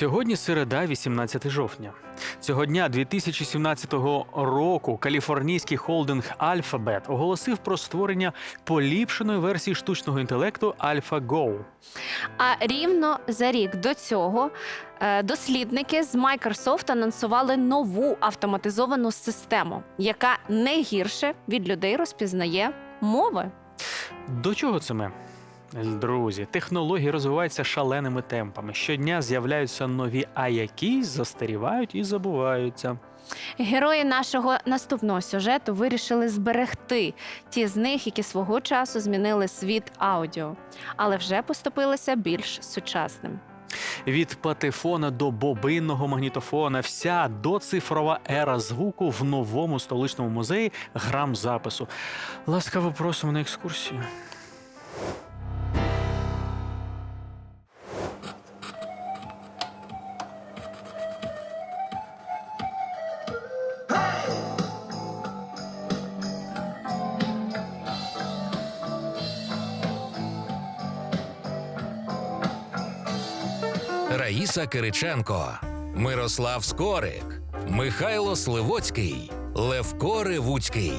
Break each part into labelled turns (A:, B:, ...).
A: Сьогодні середа, 18 жовтня. Цього дня 2017 року каліфорнійський холдинг Alphabet оголосив про створення поліпшеної версії штучного інтелекту AlphaGo.
B: А рівно за рік до цього е, дослідники з Microsoft анонсували нову автоматизовану систему, яка не гірше від людей розпізнає мови.
A: До чого це ми? Друзі, технології розвиваються шаленими темпами. Щодня з'являються нові, а якісь застарівають і забуваються.
B: Герої нашого наступного сюжету вирішили зберегти ті з них, які свого часу змінили світ аудіо, але вже поступилися більш сучасним.
A: Від патефона до бобинного магнітофона, вся доцифрова ера звуку в новому столичному музеї грам запису. Ласкаво просимо на екскурсію.
C: Раїса Кириченко, Мирослав Скорик, Михайло Сливоцький, Левко Ревуцький.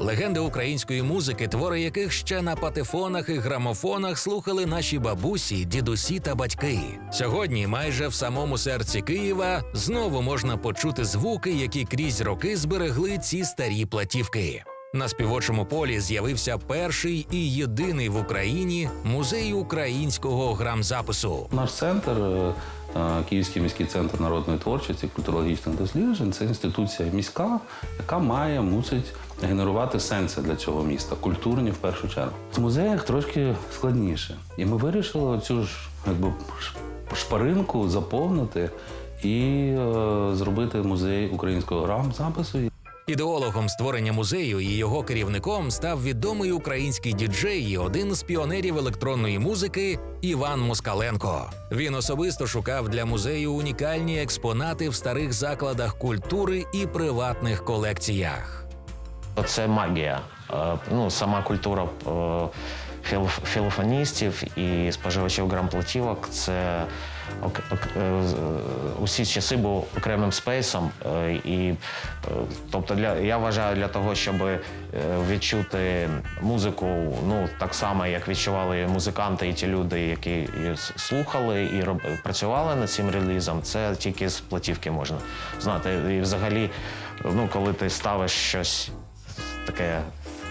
C: Легенди української музики, твори яких ще на патефонах і грамофонах слухали наші бабусі, дідусі та батьки. Сьогодні, майже в самому серці Києва, знову можна почути звуки, які крізь роки зберегли ці старі платівки. На співочому полі з'явився перший і єдиний в Україні музей українського грамзапису.
D: Наш центр, е, е, Київський міський центр народної творчості, культурологічних досліджень, це інституція міська, яка має мусить генерувати сенси для цього міста, культурні в першу чергу. В музеях трошки складніше. І ми вирішили цю ж якби шпаринку заповнити і е, зробити музей українського грамзапису.
C: Ідеологом створення музею і його керівником став відомий український діджей і один з піонерів електронної музики Іван Москаленко. Він особисто шукав для музею унікальні експонати в старих закладах культури і приватних колекціях.
E: Це магія. Е, Ну, сама культура е, філофоністів і споживачів грамплатівок це усі часи був окремим спейсом. е, І, е, тобто, для, я вважаю, для того, щоб е, відчути музику, ну так само, як відчували музиканти і ті люди, які слухали і роб, працювали над цим релізом, це тільки з платівки можна знати. І взагалі, ну, коли ти ставиш щось таке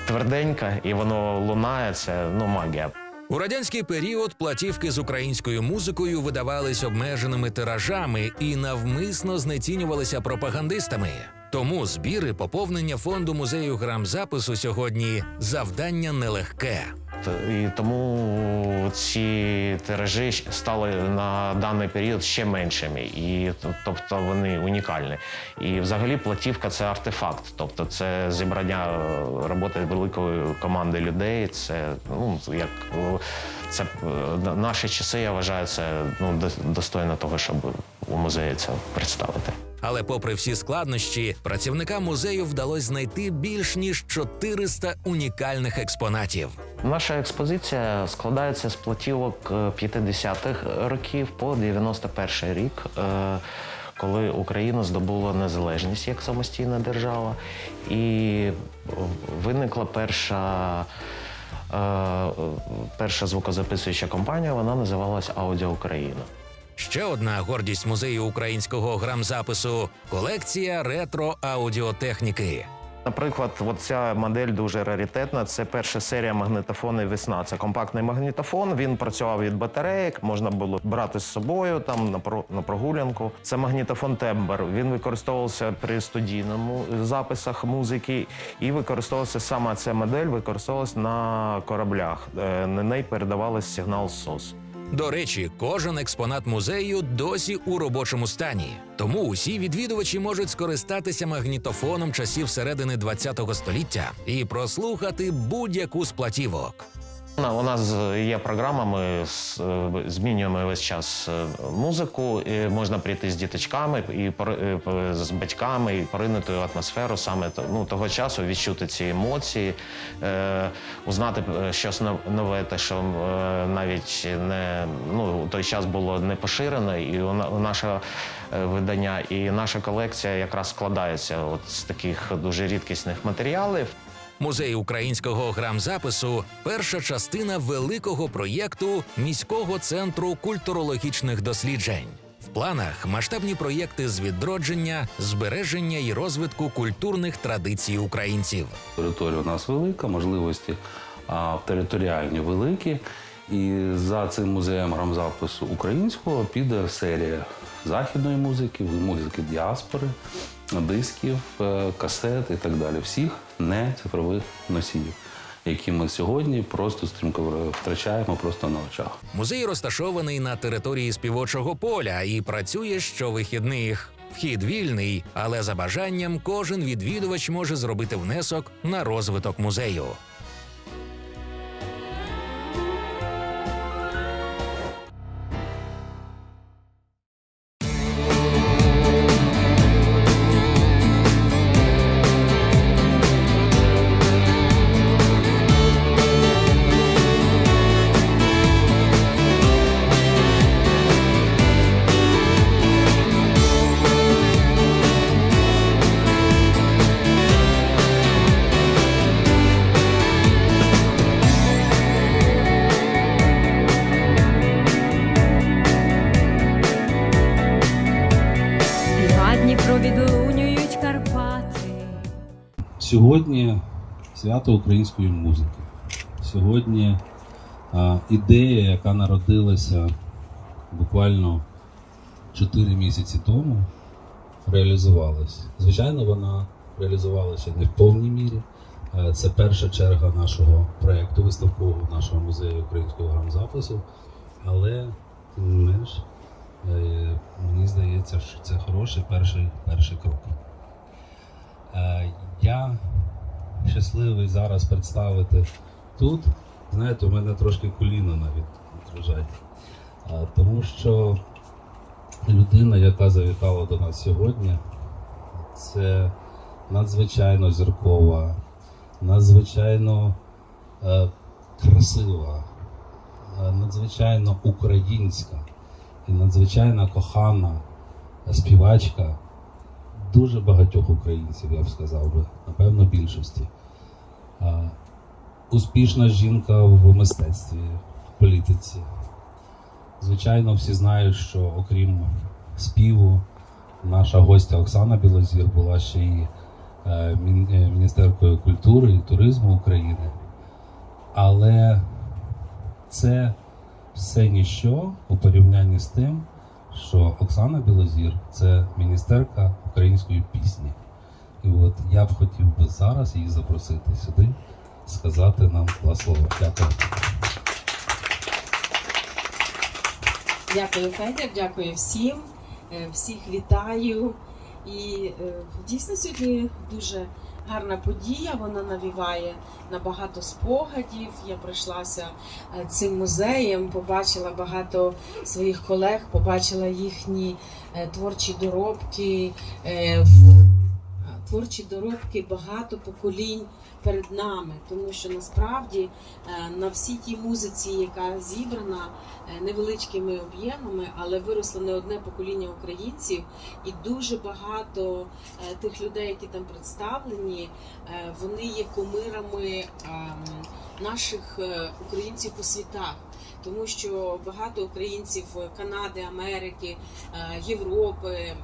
E: тверденьке, і воно лунає, це ну магія.
C: У радянський період платівки з українською музикою видавались обмеженими тиражами і навмисно знецінювалися пропагандистами. Тому збіри поповнення фонду музею грамзапису сьогодні завдання нелегке.
E: І тому ці тиражі стали на даний період ще меншими, і тобто вони унікальні. І взагалі платівка це артефакт, тобто це зібрання е, роботи великої команди людей. Це ну як е, це е, на- наші часи, я вважаю, це ну достойно того, щоб у музеї це представити.
C: Але, попри всі складнощі, працівникам музею вдалося знайти більш ніж 400 унікальних експонатів.
E: Наша експозиція складається з платівок е, 50-х років по 91 рік, е, коли Україна здобула незалежність як самостійна держава, і виникла перша. е, Перша звукозаписуюча компанія, вона називалась Аудіо Україна.
C: Ще одна гордість музею українського грамзапису колекція ретро-аудіотехніки.
E: Наприклад, от ця модель дуже раритетна. Це перша серія магнітофону «Весна». Це компактний магнітофон. Він працював від батареїк, можна було брати з собою там на про- на прогулянку. Це магнітофон тембр. Він використовувався при студійному записах музики, і використовувався саме ця модель, використовувалась на кораблях. Е, На неї передавалось сигнал СОС.
C: До речі, кожен експонат музею досі у робочому стані. Тому усі відвідувачі можуть скористатися магнітофоном часів середини ХХ століття і прослухати будь-яку з платівок.
E: У нас є програма, ми е, змінюємо весь час е, музику. І можна прийти з діточками і е, з батьками і поринути атмосферу саме ну, того часу, відчути ці емоції, е, узнати щось нове, те, що навіть не ну, той час було не поширено, і наше видання, і наша колекція якраз складається от з таких дуже рідкісних матеріалів.
C: Музей українського грамзапису перша частина великого проєкту міського центру культурологічних досліджень. В планах масштабні проєкти з відродження, збереження і розвитку культурних традицій українців.
D: Територія у нас велика, можливості а, територіальні великі. І за цим музеєм грамзапису українського піде серія західної музики, музики діаспори, дисків, е, касет і так далі. Всіх не цифрових носіїв, які ми сьогодні просто стрімко втрачаємо просто на очах.
C: Музей розташований на території співочого поля і працює щовихідних. Вхід вільний, але за бажанням кожен відвідувач може зробити внесок на розвиток музею.
F: Свято української музики. Сьогодні ідея, яка народилася буквально 4 місяці тому, реалізувалась. Звичайно, вона реалізувалася не в повній мірі. Це перша черга нашого проєкту виставкового нашого музею українського грамзапису. Але тим не менш, е, мені здається, що це хороший перший, перший крок. Е, Я щасливий зараз представити тут. Знаєте, у мене трошки коліна навіть дрожать. Тому що людина, яка завітала до нас сьогодні, це надзвичайно зіркова, надзвичайно е, красива, е, надзвичайно українська і надзвичайно кохана співачка дуже багатьох українців, я б сказав би, напевно, більшості. Успішна жінка в мистецтві, в політиці. Звичайно, всі знають, що окрім співу, наша гостя Оксана Білозір була ще е, мін- е, міністеркою культури і туризму України. Але це все ніщо у порівнянні з тим, що Оксана Білозір це міністерка української пісні. І от я б хотів би зараз її запросити сюди, сказати нам два слова. Дякую.
G: Дякую, Федір, дякую всім. Е, Всіх вітаю. І е, дійсно сьогодні дуже гарна подія. Вона навіває на багато спогадів. Я пройшлася е, цим музеєм, побачила багато своїх колег, побачила їхні е, творчі доробки. Творчі доробки багато поколінь перед нами, тому що насправді е, на всій тій музиці, яка зібрана е, невеличкими об'ємами, але виросло не одне покоління українців, і дуже багато е, тих людей, які там представлені, вони є кумирами ем, наших українців по світах. Тому що багато українців Канади, Америки, е, Європи,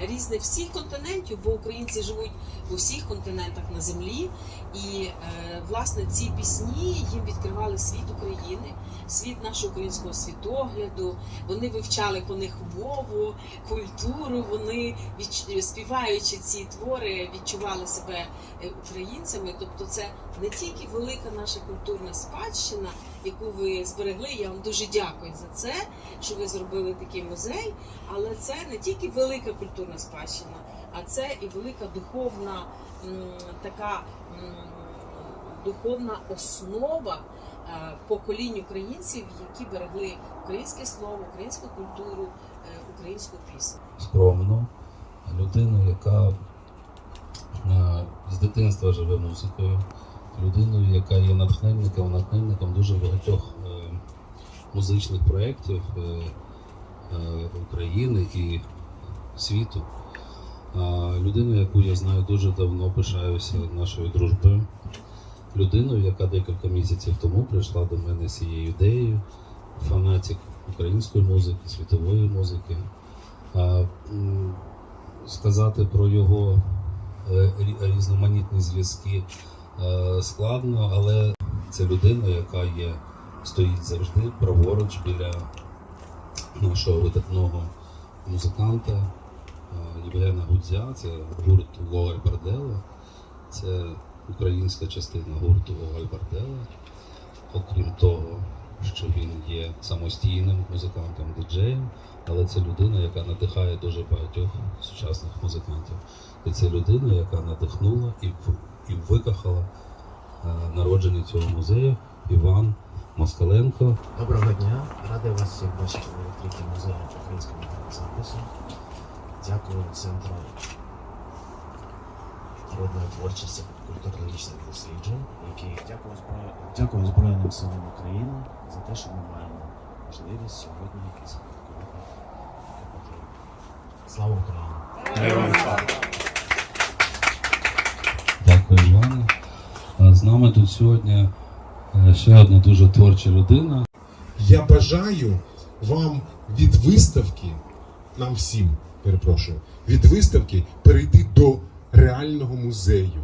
G: різних всіх континентів, бо українці живуть у всіх континентах на землі. І е, власне ці пісні їм відкривали світ України, світ нашого українського світогляду. Вони вивчали по них мову, культуру. Вони співаючи ці твори, відчували себе е, українцями. Тобто, це не тільки велика наша культурна спадщина, яку ви зберегли. Я вам дуже дякую за це, що ви зробили такий музей. Але це не тільки велика культурна спадщина, а це і велика духовна така. духовна основа е, поколінь українців, які берегли українське слово, українську культуру, е, українську пісню.
F: скромно, людину, яка е, з дитинства живе музикою, людиною, яка є натхненником, натхненником дуже багатьох е, музичних проєктів е, е, України і світу. Людину, яку я знаю дуже давно, пишаюся нашою дружбою. Людиною, яка декілька місяців тому прийшла до мене з цією ідеєю, фанатик української музики, світової музики. Сказати про його різноманітні зв'язки складно, але це людина, яка є, стоїть завжди праворуч біля нашого видатного музиканта е, Євгена Гудзя, це гурт Гоголь Бардела, це українська частина гурту Гоголь Бардела. Окрім того, що він є самостійним музикантом, диджеєм, але це людина, яка надихає дуже багатьох сучасних музикантів. І це людина, яка надихнула і, і викохала е, народження цього музею Іван Москаленко.
H: Доброго дня, радий вас всіх бачити в відкритті музею українського запису. Дякую Центру народної творчості культурологічних досліджень, який дякую, Зброй... дякую Збройним силам України за те, що ми маємо можливість сьогодні якісь. Слава Україні!
F: Дякую, Іване. Е, З нами тут сьогодні е, ще одна дуже творча людина.
I: Я бажаю вам від виставки, нам всім, перепрошую, від виставки перейти до реального музею.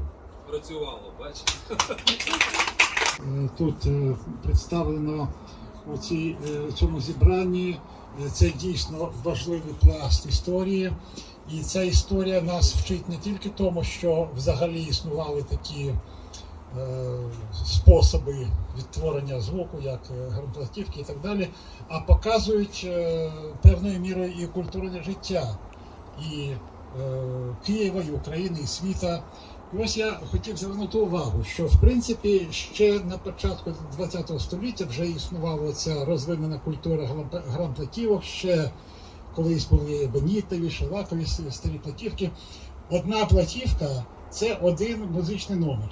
J: Е, Тут е, представлено у цій, е, цьому зібранні. Е, Це дійсно важливий пласт історії. І ця історія нас вчить не тільки тому, що взагалі існували такі е, способи відтворення звуку, як грамплатівки і так далі, а показують певною мірою і культурне життя і Києва, і України, і світа. Ось я хотів звернути увагу, що в принципі ще на початку ХХ століття вже існувала ця розвинена культура грамплатівок, ще колись були бенітові, шелакові старі платівки. Одна платівка це один музичний номер.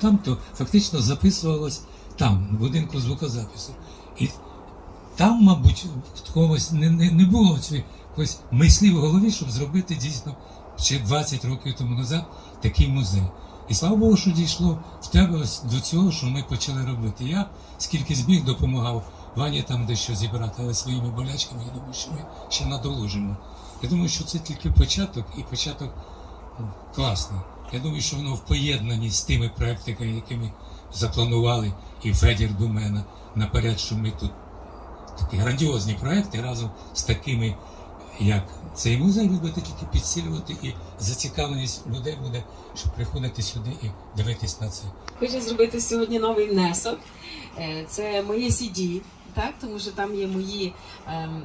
K: Там то фактично записувалось там, в будинку звукозапису. І там, мабуть, когось не, не, не було цієї мислі в голові, щоб зробити дійсно ще 20 років тому назад такий музей. І слава Богу, що дійшло в тебе ось до цього, що ми почали робити. Я скільки зміг допомагав Вані там дещо зібрати, але своїми болячками, я думаю, що ми ще надолужимо. Я думаю, що це тільки початок, і початок ну, класний. Я думаю, що воно в поєднанні з тими проектами, які ми запланували, і Федір думає на, наперед, що ми тут такі грандіозні проекти разом з такими, як цей музей, ви будете тільки підсилювати і зацікавленість людей буде, щоб приходити сюди і дивитись на це.
G: Хочу зробити сьогодні новий внесок. Е, Це мої CD, так, тому що там є мої.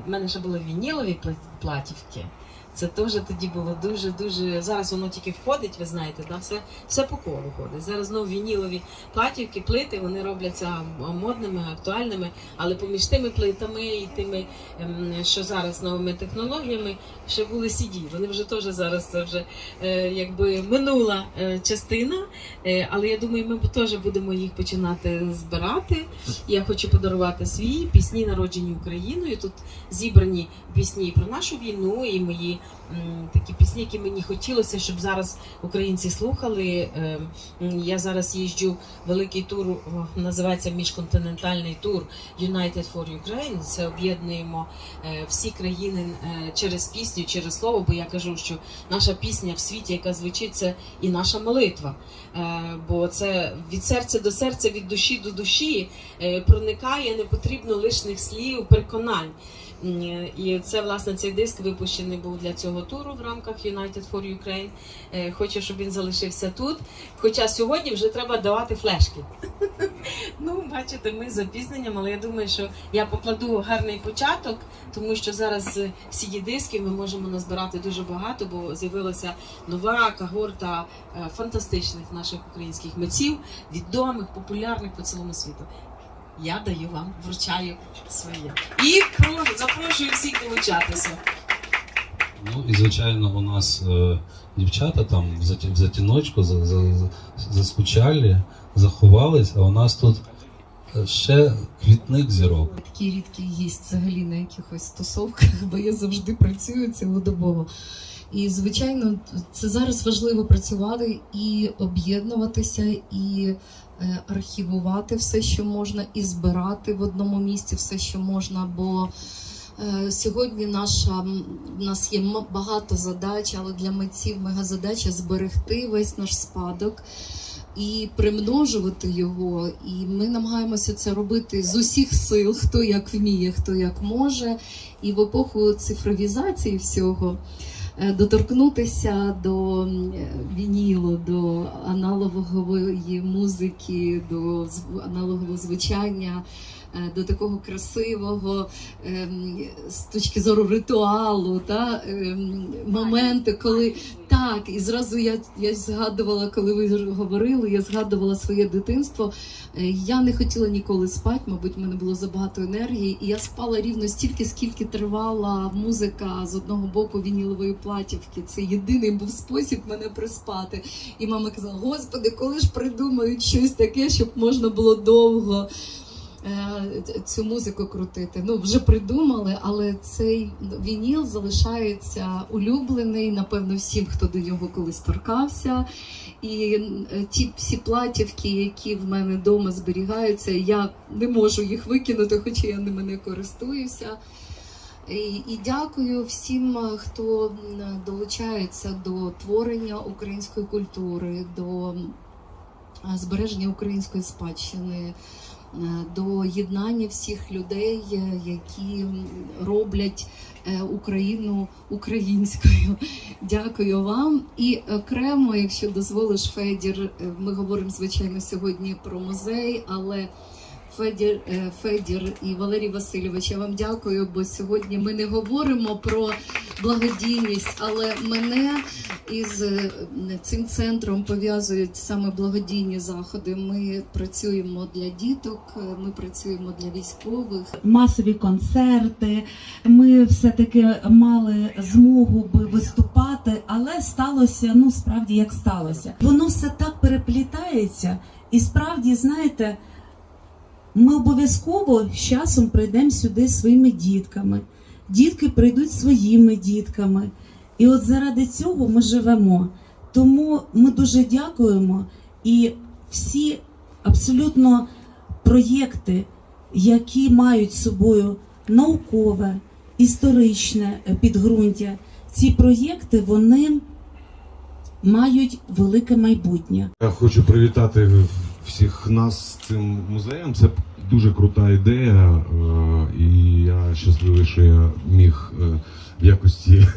G: У мене ще були вінілові пла- платівки. Це теж тоді було дуже дуже. Зараз воно тільки входить, ви знаєте, да? все, все по колу ходить. Зараз знову вінілові платівки, плити, вони робляться модними, актуальними, але поміж тими плитами і тими, ем, що зараз новими технологіями, ще були CD. Вони вже теж зараз це вже е, якби минула е, частина. Е, Але я думаю, ми теж будемо їх починати збирати. Я хочу подарувати свої пісні, народжені Україною. Тут зібрані пісні про нашу війну, і мої такі пісні, які мені хотілося, щоб зараз українці слухали. Е, Я зараз їжджу великий тур, називається міжконтинентальний тур United for Ukraine. Це об'єднуємо е, всі країни е, через пісню, через слово. Бо я кажу, що наша пісня в світі, яка звучить, це і наша молитва. Е, Бо це від серця до серця, від душі до душі проникає не потрібно лишних слів, переконань. І це власне цей диск випущений був для цього туру в рамках United for Ukraine. Е, Хочу, щоб він залишився тут. Хоча сьогодні вже треба давати флешки. Ну, бачите, ми з запізненням, але я думаю, що я покладу гарний початок, тому що зараз е, всі диски ми можемо назбирати дуже багато, бо з'явилася нова когорта е, фантастичних наших українських митців, відомих, популярних по цілому світу. Я даю вам, вручаю своє. І прошу, запрошую всіх долучатися.
F: Ну і звичайно, у нас е, дівчата там в заті- в затіночку за, за, за- заскучали, заховались, а у нас тут е, ще квітник зірок.
L: Такий рідкий гість взагалі на якихось тусовках, бо я завжди працюю цілодобово. І, звичайно, це зараз важливо працювати і об'єднуватися, і архівувати все, що можна, і збирати в одному місці все, що можна. Бо е, сьогодні наша в нас є багато задач, але для митців мегазадача зберегти весь наш спадок і примножувати його. І ми намагаємося це робити з усіх сил, хто як вміє, хто як може. І в епоху цифровізації всього е, доторкнутися до е, вінілу, до аналогової музики, до аналогового звучання. е, До такого красивого ем, з точки зору ритуалу, та ем, моменти, коли так, і зразу я, я згадувала, коли ви говорили, я згадувала своє дитинство. Е, Я не хотіла ніколи спати, мабуть, в мене було забагато енергії, і я спала рівно стільки, скільки тривала музика з одного боку вінілової платівки. Це єдиний був спосіб мене приспати. І мама казала: Господи, коли ж придумають щось таке, щоб можна було довго. Е, Цю музику крутити. Ну, вже придумали, але цей вініл залишається улюблений, напевно, всім, хто до нього колись торкався. І е, ті всі платівки, які в мене вдома зберігаються, я не можу їх викинути, хоча я ними не користуюся. І, і дякую всім, хто долучається до творення української культури, до збереження української спадщини, до єднання всіх людей, е, які роблять е, Україну українською. Дякую вам. І окремо, якщо дозволиш, Федір, е, ми говоримо звичайно сьогодні про музей, але Федір, е, Федір і Валерій Васильович, я вам дякую, бо сьогодні ми не говоримо про благодійність, але мене із е, цим центром пов'язують саме благодійні заходи. Ми працюємо для діток, е, ми працюємо для військових.
M: масові концерти. Ми все-таки мали змогу би виступати, але сталося ну справді як сталося. Воно все так переплітається, і справді, знаєте, ми обов'язково з часом прийдемо сюди своїми дітками. Дітки прийдуть своїми дітками. І от заради цього ми живемо. Тому ми дуже дякуємо і всі абсолютно проєкти, які мають собою наукове, історичне підґрунтя. Ці проєкти вони мають велике майбутнє.
I: Я хочу привітати всіх нас з цим музеєм. Це дуже крута ідея, е, і я щасливий, що я міг е, в якості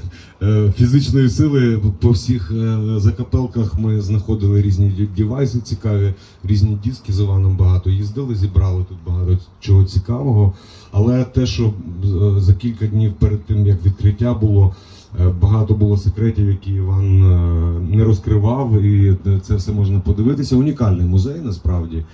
I: е, фізичної сили по всіх закапелках ми знаходили різні ді- девайси цікаві, різні диски з Іваном багато їздили, зібрали тут багато чого цікавого. Але те, що за кілька днів перед тим як відкриття було. Е, Багато було секретів, які Іван е, не розкривав, і е, це все можна подивитися. Унікальний музей насправді.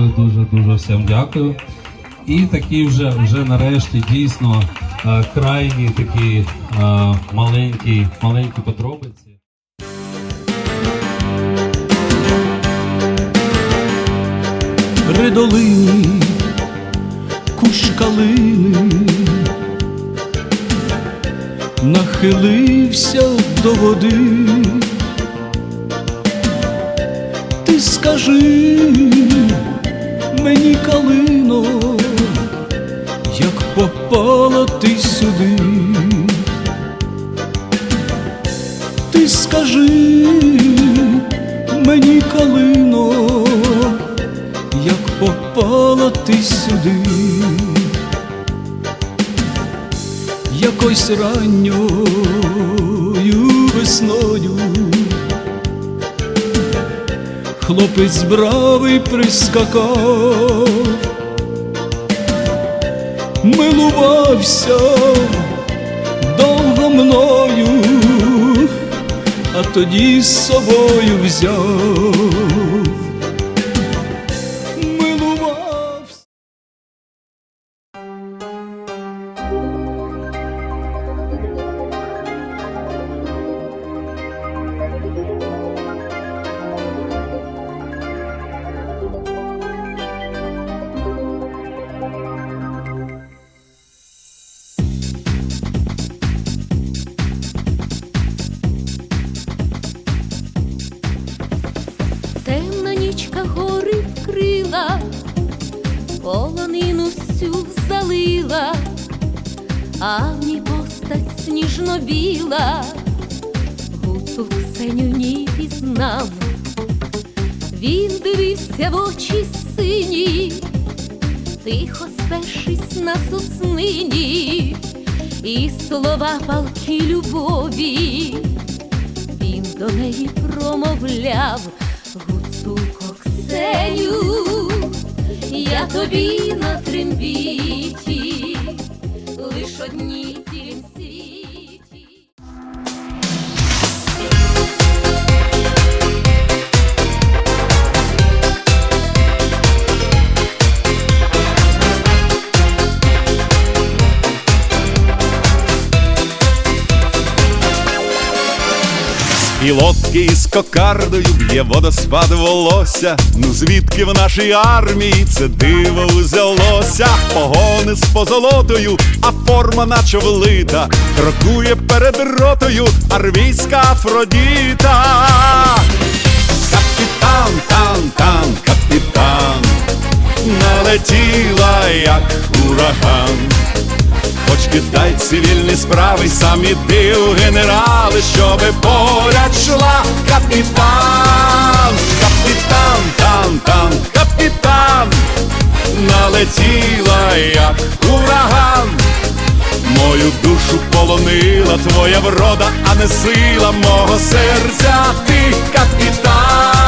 F: Дякую дуже, дуже всім дякую. І такі вже, вже нарешті дійсно е, крайні такі е, маленькі, маленькі подробиці.
N: при долині кущ нахилився до води. Ти скажи мені, калино, як попала ти сюди. Ти скажи мені, калино, як попала ти сюди. Якось ранньою весною хлопець бравий прискакав, милувався довго мною, а тоді з собою взяв.
O: Соснині, і слова палки любові. Він до неї промовляв гуцулко Ксеню, я тобі на трембіті, лиш одній
P: Пілотки із кокардою б'є водоспад волосся. Ну звідки в нашій армії це диво взялося? Погони з позолотою, а форма наче влита. Крокує перед ротою армійська Афродіта. Капітан, тан, тан, капітан, налетіла, як ураган. Хоч кидай цивільні справи, сам іди у генерали, щоби поряд шла капітан, капітан, тан, тан, капітан, налетіла, як ураган, мою душу полонила твоя врода, а не сила мого серця, ти капітан.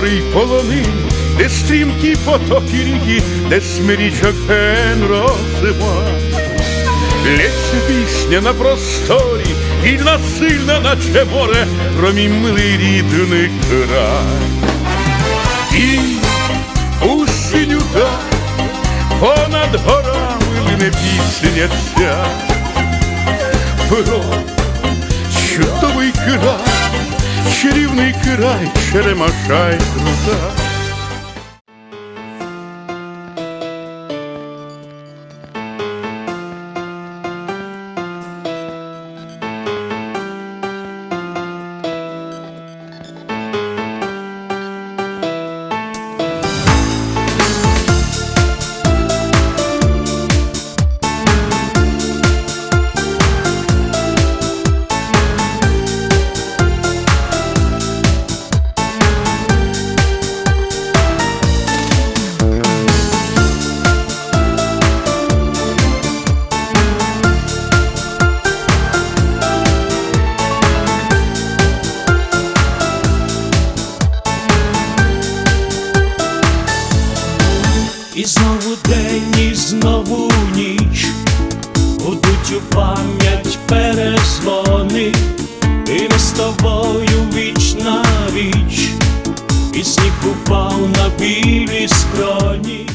Q: Де полонин, де стрімкі потоки ріки, де смирічок ген розима. Лється пісня на просторі, вільна сильна, наче море, про мій милий рідний край. І у синю даль понад горами лине пісня ця. Про чудовий край, чарівний край, черемаша й круда.
R: І знову день, і знову ніч. Будуть у пам'ять перезвони, і ми з тобою віч на віч, і сніг упав на білі скроні.